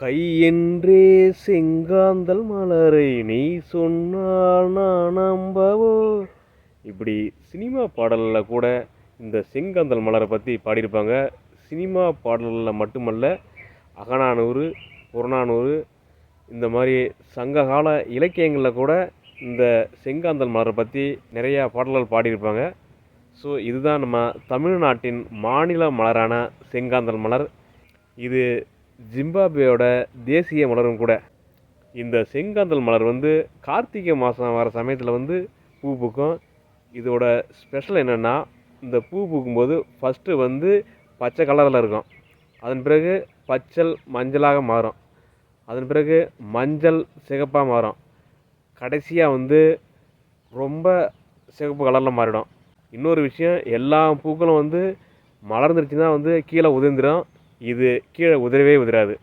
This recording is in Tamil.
கையென்றே செங்காந்தல் மலரை நீ சொன்னால் நான் நம்பவோ இப்படி சினிமா பாடலில் கூட இந்த செங்காந்தல் மலரை பற்றி பாடியிருப்பாங்க. சினிமா பாடல்களில் மட்டுமல்ல அகநானூறு புறநானூறு இந்த மாதிரி சங்ககால இலக்கியங்களில் கூட இந்த செங்காந்தல் மலரை பற்றி நிறையா பாடல்கள் பாடியிருப்பாங்க. ஸோ இதுதான் நம்ம தமிழ்நாட்டின் மாநில மலரான செங்காந்தல் மலர். இது ஜிம்பாப்வேயோட தேசிய மலரும் கூட. இந்த செங்காந்தல் மலர் வந்து கார்த்திகை மாதம் வர சமயத்தில் வந்து பூ பூக்கும். இதோட ஸ்பெஷல் என்னென்னா இந்த பூ பூக்கும்போது ஃபஸ்ட்டு வந்து பச்சை கலரில் இருக்கும். அதன் பிறகு பச்சல் மஞ்சளாக மாறும். அதன் பிறகு மஞ்சள் சிகப்பாக மாறும். கடைசியாக வந்து ரொம்ப சிகப்பு கலரில் மாறிடும். இன்னொரு விஷயம் எல்லா பூக்களும் வந்து மலர்ந்துருச்சுன்னா வந்து கீழே உதிர்ந்துடும் இது கீழே உதிரவே உதிராது